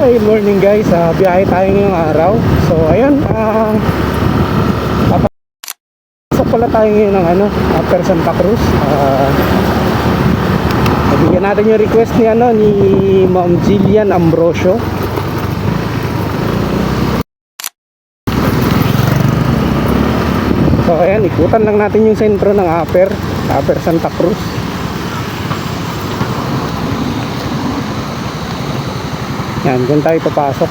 Okay, morning guys. Uh, biyahe tayo ngayong araw. So, ayun. Uh, papasok pala tayo ngayon ng ano, after Santa Cruz. Uh, nabigyan natin yung request ni ano ni Ma'am Jillian Ambrosio. So, ayan. Ikutan lang natin yung sentro ng upper, upper Santa Cruz. Yan, dyan tayo papasok.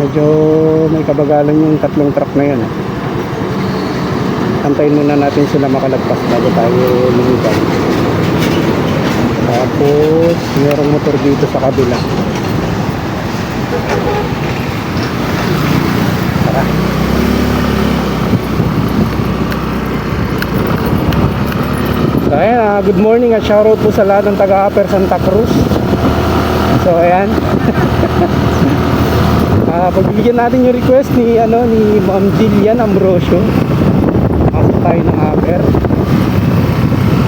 Medyo may kabagalan yung tatlong truck na yun. eh. Antayin muna natin sila makalagpas bago tayo lumipad. Tapos, mayroong motor dito sa kabila. Tara. So ayan, ah, good morning at shoutout po sa lahat ng taga-Upper Santa Cruz. So ayan. Ah, pagbibigyan natin yung request ni ano ni Ma'am Jillian Ambrosio. Pasok tayo ng Upper.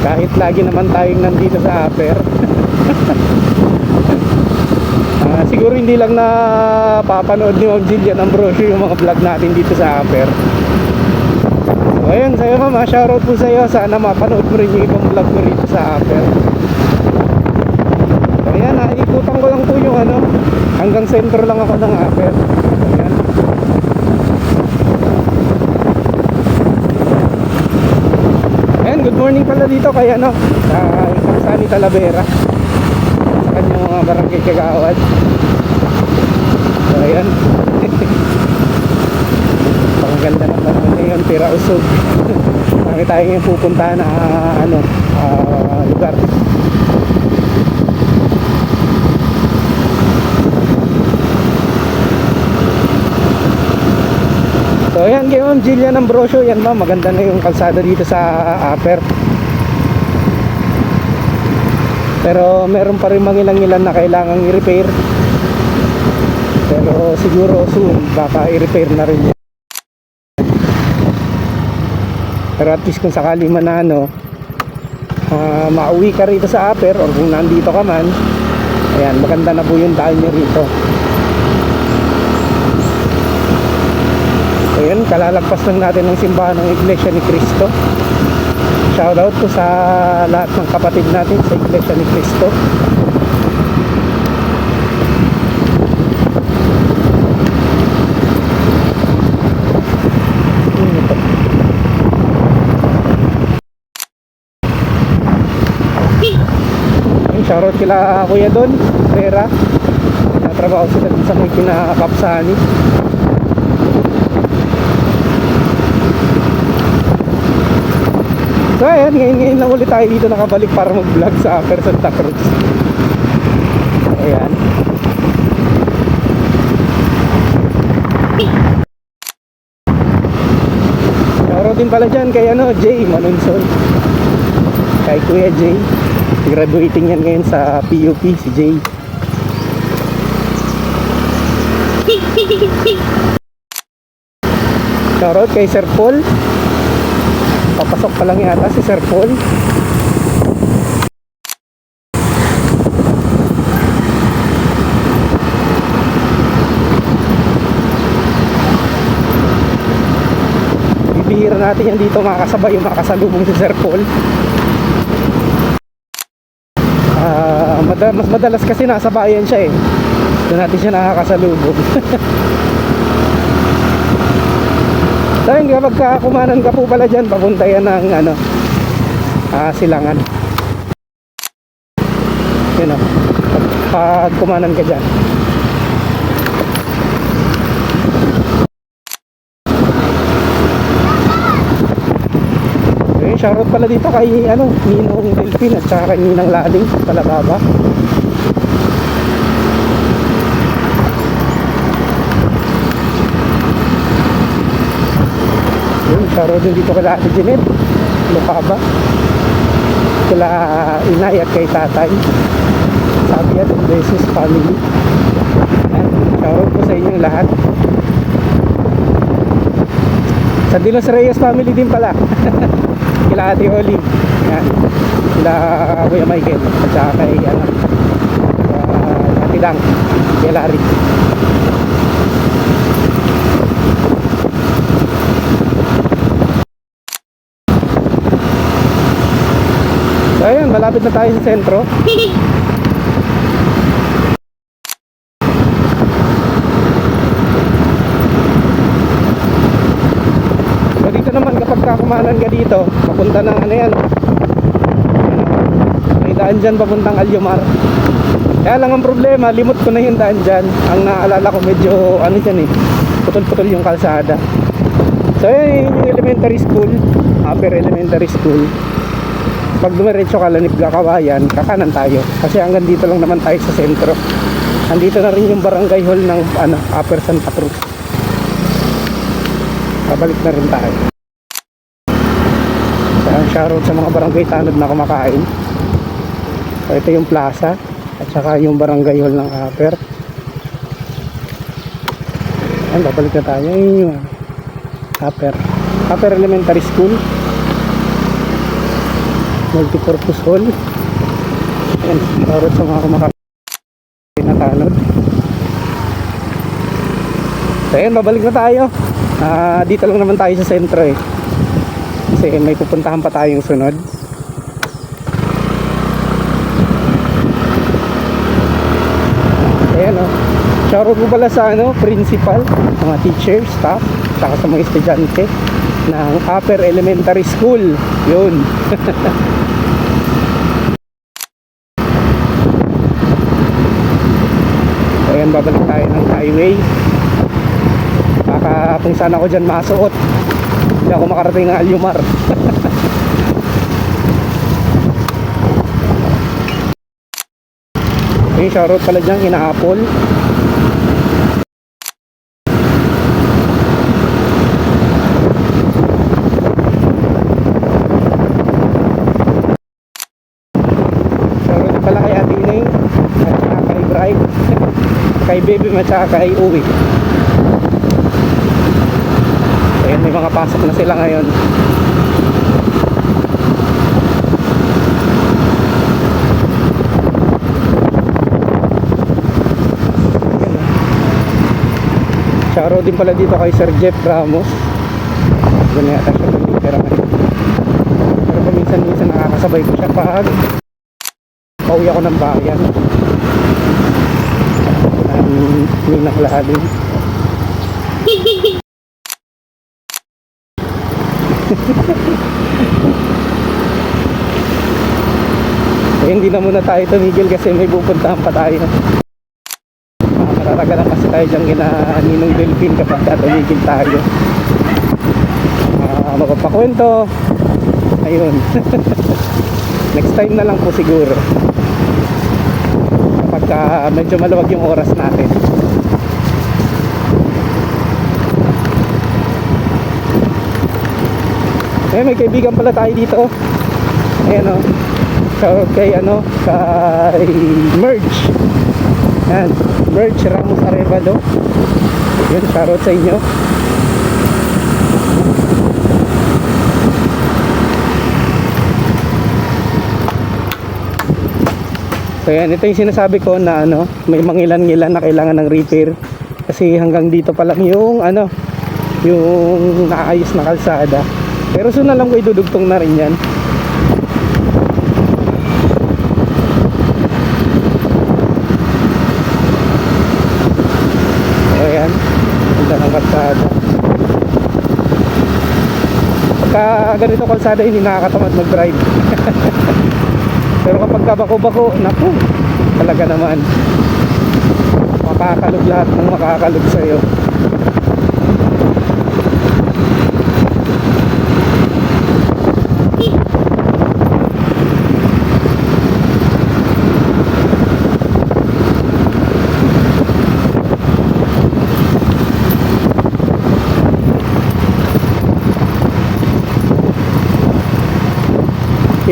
Kahit lagi naman tayong nandito sa Upper. Ah, siguro hindi lang na papanood ni Ma'am Jillian Ambrosio yung mga vlog natin dito sa Upper. Mama, shoutout po sa'yo. Sana mapanood mo rin yung ibang vlog mo rito sa Upper. So ayan, naikutan ko lang po yung ano, hanggang sentro lang ako ng. So, ayan. Ayan, good morning pala dito kay ano, sa Sani Talavera. Sa kanyang mga barangay kagawad. So ayan. Ang ganda ng panahon ngayon, tira usog. Marami tayo ngayon pupuntahan na ah, ano, ah, lugar. So ayan, kay Ma'am Jillian Ambrosio, yan ma'am, maganda na yung kalsada dito sa Upper. Pero meron pa rin mga ilang-ilan na kailangang i-repair. Pero siguro soon, baka i-repair na rin yan. Pero at least kung sakali man na ano, ah, mauwi ka rito sa upper or kung nandito ka man, ayan, maganda na po yung daan nyo rito. Ayan, kalalagpas lang natin ng simbahan ng Iglesia ni Cristo. Shoutout po sa lahat ng kapatid natin sa Iglesia ni Cristo. Shoutout kila kuya doon, Rera. Natrabaho sila dun sa may kinakapsani. So ayan, ngayon, ngayon lang ulit tayo dito nakabalik para mag-vlog sa Upper Santa Cruz. Ayan. Shoutout din pala dyan kay ano, Jay Manunson. Kay Kuya Jay. Graduating yan ngayon sa PUP, si Jay. Shoutout kay Sir Paul. Papasok pa lang yata si Sir Paul. Bibihira natin yan dito makakasabay yung makasalubong si Sir Paul. Ah, mada- mas madalas kasi nasa bayan siya eh. Doon natin siya nakakasalubong. Dahil kapag ka kumanan ka po pala dyan, papunta yan ng ano, ah, silangan. Yun o. Pag, pag kumanan ka dyan. Shoutout pala dito kay ano, Ninong Delphin at saka kay Ninang Lading sa Talababa. Yun, shoutout din dito kay Ate Jeanette. Lukaba. Kila inay at kay tatay. Sabi at Beses family. Yan, shoutout po sa inyong lahat. Sa Dilos Reyes family din pala. Kila Ate Oli. Yan. Sila Kuya Michael. At saka kay ano, uh, Ate Dang. Kay Larry. So ayun, malapit na tayo sa sentro. So dito naman kapag kakumanan ka dito, papunta ng ano yan. May daan dyan papuntang Alyomar. Kaya lang ang problema, limot ko na yung daan dyan. Ang naalala ko medyo ano dyan eh, putol-putol yung kalsada. So yun yung elementary school, upper elementary school. Pag dumiretso ka lanip kawayan, kakanan tayo. Kasi hanggang dito lang naman tayo sa sentro. Andito na rin yung barangay hall ng ano, Upper Santa Cruz. Pabalik na rin tayo. Shoutout sa mga barangay tanod na kumakain. So, ito yung plaza at saka yung barangay hall ng Upper. Ayan, babalik na tayo. Ayun yung Upper. Upper Elementary School. Multipurpose hall. Ayan, shoutout sa mga kumakain na tanod. So ayun, babalik na tayo. Ah, dito lang naman tayo sa sentro eh. Kasi may pupuntahan pa tayong sunod. Ayan o. Shoutout po pala sa ano, principal, mga teachers, staff, saka sa mga estudyante ng Upper Elementary School. Yun. Ayan, babalik tayo ng highway. Baka kung saan ako dyan masuot. Hindi ako makarating ng Alyumar. Yung shoutout pala dyan. Shoutout pala kay Ate saka kay Baby at kay Uwi. Ayan, may mga pasok na sila ngayon. Shoutout din pala dito kay Sir Jeff Ramos. Ganun yata siya tumitira ngayon. Pero paminsan-minsan nakakasabay ko siya pag pauwi ako ng bayan. Ang minang lalim. Eh, hindi na muna tayo tumigil kasi may pupuntahan pa tayo. Uh, matatagalan kasi tayo dyan kina Ninong Delphine kapag tumigil tayo. Uh, magpapakwento. Ayun. Next time na lang po siguro. Kapag ah, medyo maluwag yung oras natin. Eh, may kaibigan pala tayo dito. oh. Ayan o. So, kay ano, kay Merge. Yan, Merge Ramos Arevalo. Yun, shoutout sa inyo. So yan, ito yung sinasabi ko na ano, may mangilan-ngilan na kailangan ng repair. Kasi hanggang dito pa lang yung ano, yung naayos na kalsada. Pero soon na lang ko idudugtong na rin yan. So yan, ganda ng kalsada. Pagka ganito kalsada, hindi nakakatamad mag-drive. Pero kapag kabako-bako, naku, talaga naman. Makakalog lahat ng makakalog sa'yo.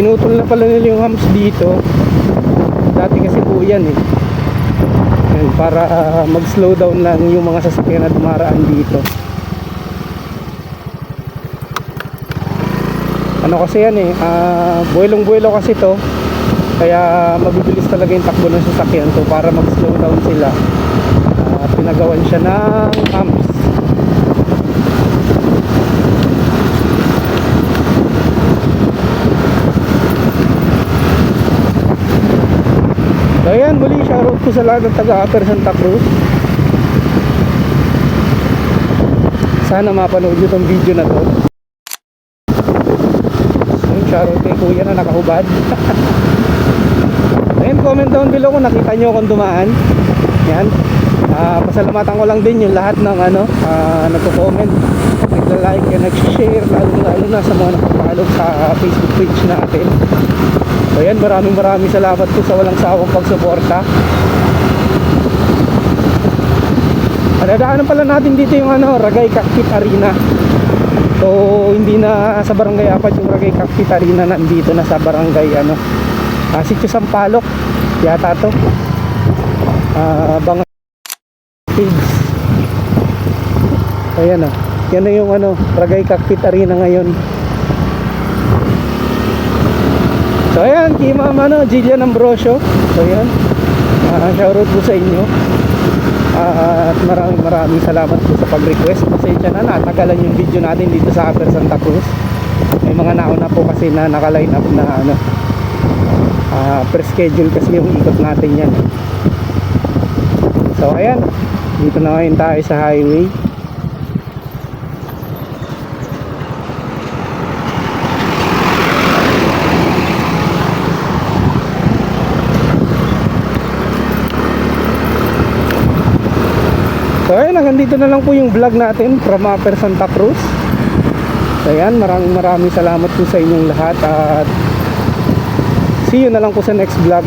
Pinutol na pala nila yung hams dito. Dati kasi po yan eh. Yan, para ah, mag-slow down lang yung mga sasakyan na dumaraan dito. ano kasi yan eh, ah, buwelong-buwelo kasi to. Kaya mabibilis talaga yung takbo ng sasakyan. So para mag-slow down sila, ah, pinagawan siya ng amps. So ayan, shoutout po sa lahat ng taga Upper Santa Cruz. Sana mapanood nyo tong video na to. Yung shoutout kay kuya na nakahubad. Ayan, comment down below kung nakita nyo akong dumaan. Yan. Ah, pasalamatan ko lang din yung lahat ng ano, ah, nagko-comment, nagla-like, and nag-share, lalo, lalo na sa mga nakapalo sa Facebook page natin. So yan, maraming maraming salamat po sa walang sawang pagsuporta. Nadaanan pala natin dito yung ano, Ragay Cockpit Arena. So hindi na sa Barangay Apat yung Ragay Cockpit Arena nandito na sa Barangay ano, uh, Sitio Sampaloc yata to. Ah, Bang Pigs. Ayan oh. Yan na yung ano, Ragay Cockpit Arena ngayon. So ayan, kay Ma'am ano, Jillian Ambrosio. So ayan. Uh, shoutout po sa inyo. Ah, at maraming maraming salamat po sa pag-request. Pasensya na, natagalan yung video natin dito sa Upper Santa Cruz. May mga nauna po kasi na naka-line up na ano, ah, per-schedule kasi yung ikot natin yan. So ayan, dito na ngayon tayo sa highway. So ayun, hanggang dito na lang po yung vlog natin from Upper Santa Cruz. So ayan, maraming maraming salamat po sa inyong lahat at see you na lang po sa next vlog.